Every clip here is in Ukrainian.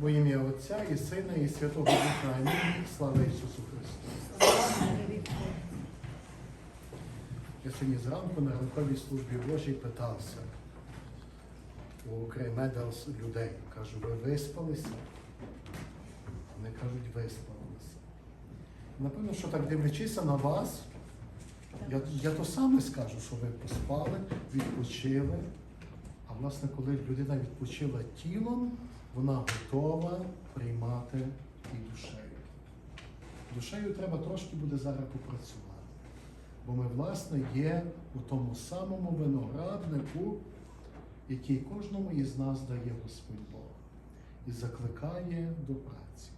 Во ім'я Отця і Сина, і Святого Духа. Амінь. Слава Ісусу Христу. Я сьогодні зранку на ранковій службі Божій питався у Креймедалс людей. Кажу, ви виспалися? Вони кажуть, виспалися. Напевно, що так дивлячися на вас, я, я то саме скажу, що ви поспали, відпочили. А власне, коли людина відпочила тілом, вона готова приймати і душею. Душею треба трошки буде зараз попрацювати. Бо ми, власне, є у тому самому винограднику, який кожному із нас дає Господь Бог і закликає до праці.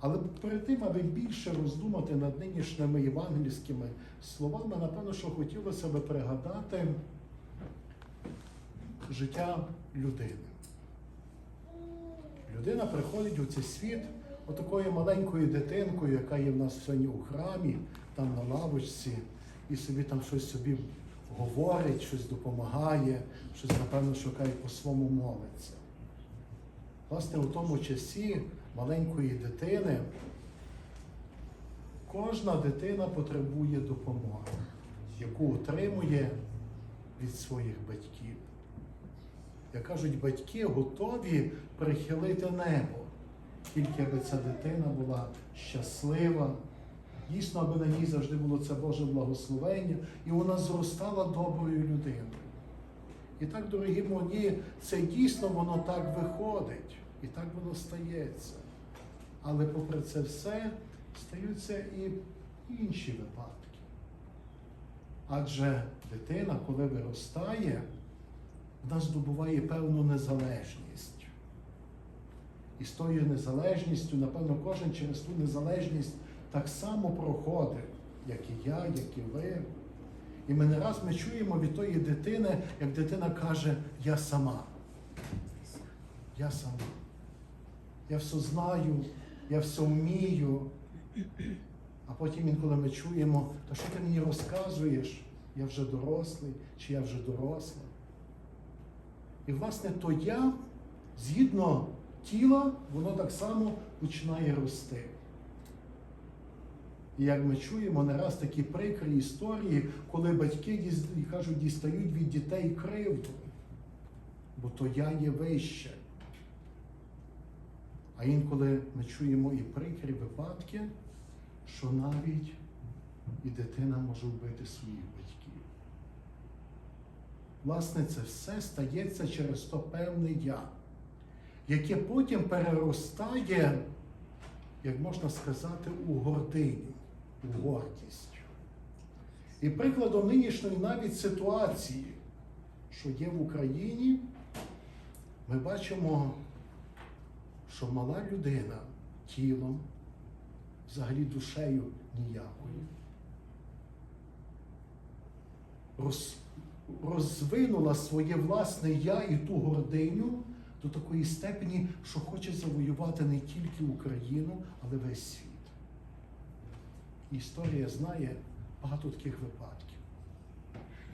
Але перед тим, аби більше роздумати над нинішніми євангельськими словами, напевно, що хотілося би пригадати життя людини. Людина приходить у цей світ отакою маленькою дитинкою, яка є в нас сьогодні у храмі, там на лавочці, і собі там щось собі говорить, щось допомагає, щось, напевно, шукає по-своєму молиться. Власне, у тому часі маленької дитини кожна дитина потребує допомоги, яку отримує від своїх батьків. Як кажуть, батьки готові прихилити небо, тільки аби ця дитина була щаслива, дійсно, аби на ній завжди було це Боже благословення, і вона зростала доброю людиною. І так, дорогі мої, це дійсно воно так виходить, і так воно стається. Але попри це все стаються і інші випадки. Адже дитина, коли виростає, вона здобуває певну незалежність. І з тою незалежністю, напевно, кожен через ту незалежність так само проходить, як і я, як і ви. І ми не раз ми чуємо від тої дитини, як дитина каже, я сама. Я сама. Я все знаю, я все вмію. А потім інколи ми чуємо, та що ти мені розказуєш? Я вже дорослий, чи я вже доросла. І, власне, то я, згідно тіла, воно так само починає рости. І як ми чуємо, не раз такі прикрі історії, коли батьки кажуть, дістають від дітей кривду, бо то я є вище. А інколи ми чуємо і прикрі випадки, що навіть і дитина може вбити своїх батьків. Власне, це все стається через то певне я, яке потім переростає, як можна сказати, у гординю, у гордість. І прикладом нинішньої навіть ситуації, що є в Україні, ми бачимо, що мала людина тілом, взагалі душею ніякою, роз, розвинула своє власне я і ту гординю до такої степені, що хоче завоювати не тільки Україну, але весь світ. Історія знає багато таких випадків.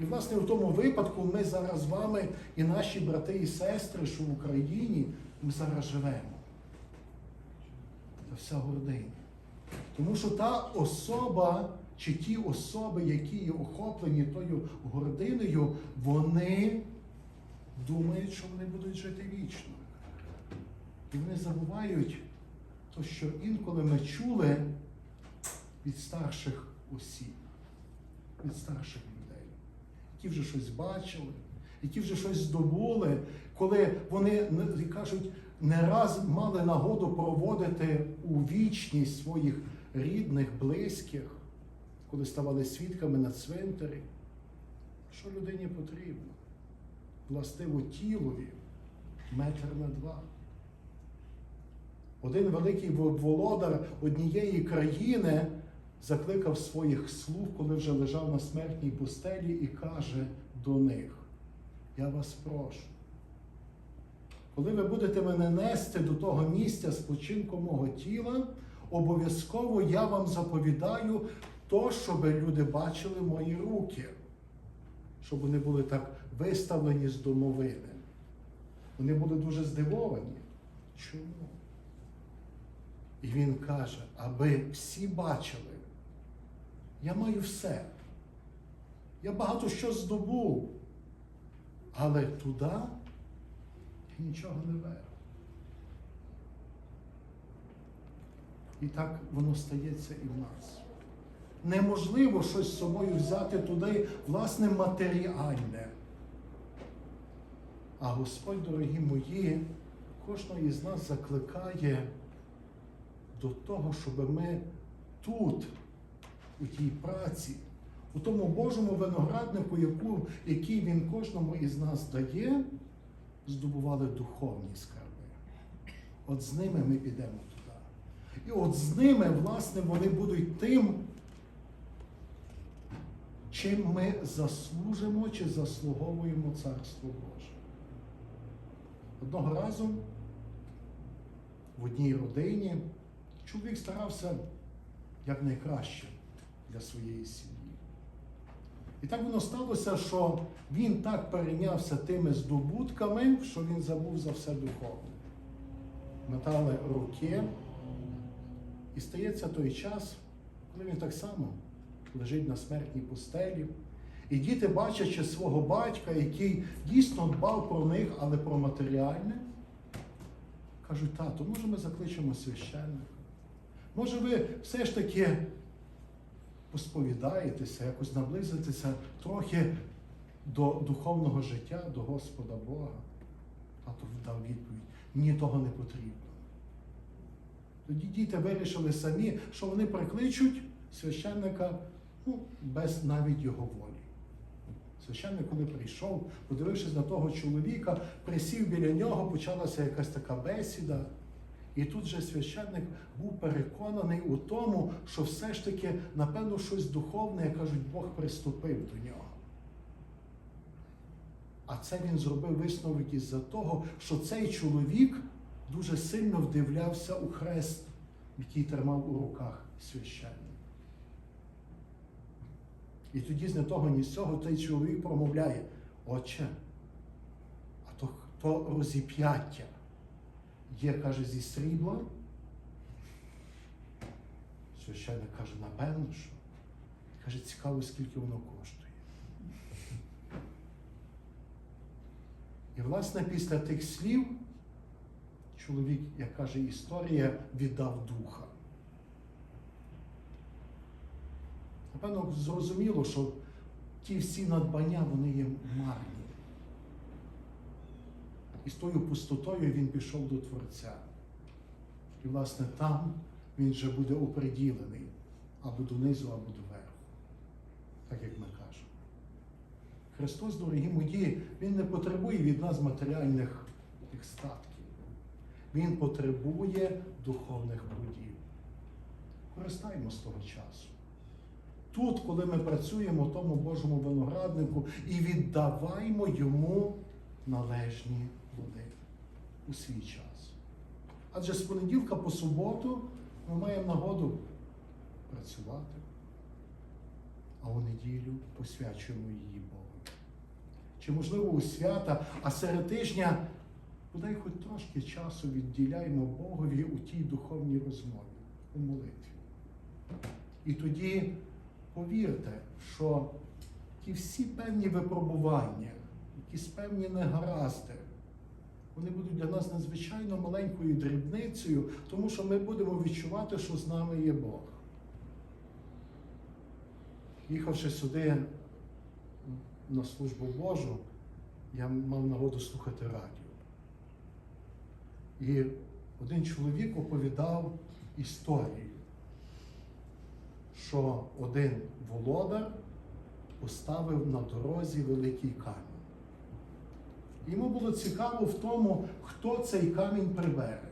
І, власне, в тому випадку ми зараз з вами і наші брати і сестри, що в Україні ми зараз живемо. Це вся гординя. Тому що та особа чи ті особи, які є охоплені тою гординою, вони думають, що вони будуть жити вічно. І вони забувають то, що інколи ми чули від старших осіб, від старших людей, які вже щось бачили, які вже щось здобули, коли вони кажуть, не раз мали нагоду проводити у вічність своїх рідних, близьких, коли ставали свідками на цвинтарі. Що людині потрібно? Властиво тілові метр на два. Один великий володар однієї країни закликав своїх слуг, коли вже лежав на смертній пустелі, і каже до них: Я вас прошу. Коли ви будете мене нести до того місця спочинку мого тіла, обов'язково я вам заповідаю то, щоб люди бачили мої руки, щоб вони були так виставлені з домовини. Вони були дуже здивовані. Чому? І він каже, аби всі бачили, я маю все. Я багато що здобув, але туди я нічого не беру. І так воно стається і в нас. Неможливо щось з собою взяти туди, власне, матеріальне. А Господь, дорогі мої, кожного із нас закликає до того, щоб ми тут, у тій праці, у тому Божому винограднику, яку, який Він кожному із нас дає, здобували духовні скарби. От з ними ми підемо туди. І от з ними, власне, вони будуть тим, чим ми заслужимо чи заслуговуємо Царство Боже. Одного разу в одній родині чоловік старався якнайкраще для своєї сім'ї. І так воно сталося, що він так перейнявся тими здобутками, що він забув за все духовне. Метали руки, і стається той час, коли він так само лежить на смертній пустелі. І діти, бачачи свого батька, який дійсно дбав про них, але про матеріальне, кажуть, тату, може ми закличемо священника? Може ви все ж таки посповідаєтеся, якось наблизитеся трохи до духовного життя, до Господа Бога? Тато дав відповідь, мені того не потрібно. Тоді діти вирішили самі, що вони прикличуть священника ну, без навіть його волі. Священник, коли прийшов, подивившись на того чоловіка, присів біля нього, почалася якась така бесіда. І тут же священник був переконаний у тому, що все ж таки, напевно, щось духовне, як кажуть, Бог приступив до нього. А це він зробив висновок із-за того, що цей чоловік дуже сильно вдивлявся у хрест, який тримав у руках священник. І тоді з не того, ні з цього той чоловік промовляє, отче, а то, то розіп'яття є, каже, зі срібла. Священник каже, напевно, що. Каже, цікаво, скільки воно коштує. І, власне, після тих слів чоловік, як каже історія, віддав духа. Напевно, зрозуміло, що ті всі надбання, вони є марні. І з тою пустотою він пішов до Творця. І, власне, там він вже буде оприділений або донизу, або доверху. Так як ми кажемо. Христос, дорогі мої, Він не потребує від нас матеріальних статків. Він потребує духовних плодів. Користаємо з того часу. Тут, коли ми працюємо тому Божому винограднику і віддаваймо йому належні плоди у свій час. Адже з понеділка по суботу ми маємо нагоду працювати, а у неділю посвячуємо її Богу. Чи, можливо, у свята, а серед тижня бодай хоч трошки часу відділяємо Богові у тій духовній розмові, у молитві. І тоді повірте, що ті всі певні випробування, якісь певні негаразди, вони будуть для нас надзвичайно маленькою дрібницею, тому що ми будемо відчувати, що з нами є Бог. Їхавши сюди на службу Божу, я мав нагоду слухати радіо. І один чоловік оповідав історію, що один володар поставив на дорозі великий камінь. Йому було цікаво в тому, хто цей камінь прибере.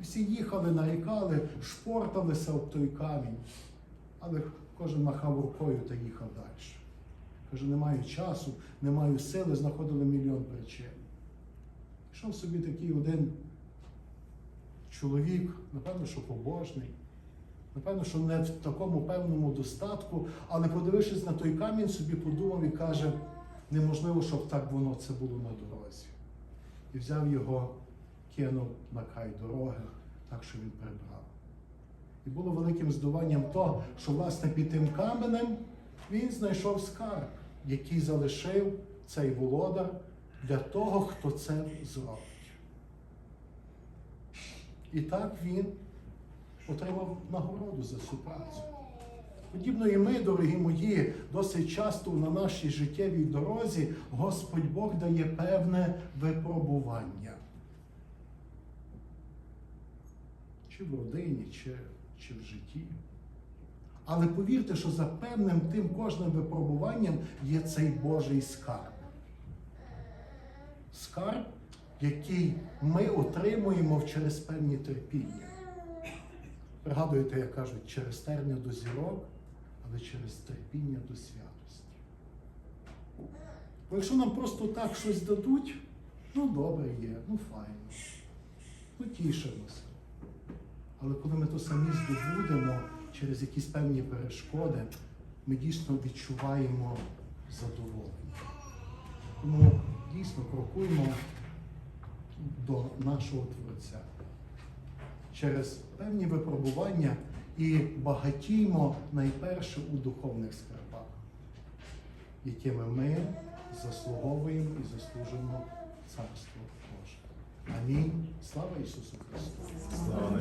Всі їхали, нарікали, шпорталися об той камінь, але кожен махав рукою та їхав далі. Каже, не маю часу, не маю сили, знаходили мільйон причин. Пішов собі такий один чоловік, напевно, що побожний, напевно, що не в такому певному достатку, але подивившись на той камінь, собі подумав і каже, неможливо, щоб так воно це було на дорозі. І взяв його кинув на край дороги, так що він прибрав. І було великим здуванням то, що власне під тим каменем він знайшов скарб, який залишив цей володар для того, хто це зробить. І так він отримав нагороду за цю працю. Подібно і ми, дорогі мої, досить часто на нашій життєвій дорозі Господь Бог дає певне випробування. Чи в родині, чи, чи в житті. Але повірте, що за певним тим кожним випробуванням є цей Божий скарб. Скарб, який ми отримуємо через певні терпіння. Пригадуєте, як кажуть, через терня до зірок, але через терпіння до святості. Бо якщо нам просто так щось дадуть, ну добре є, ну файно, ну тішимося. Але коли ми то самі здобудемо через якісь певні перешкоди, ми дійсно відчуваємо задоволення. Тому дійсно крокуємо до нашого Творця через певні випробування і багатіємо найперше у духовних скарбах, якими ми заслуговуємо і заслужимо Царство Боже. Амінь. Слава Ісусу Христу! Слава.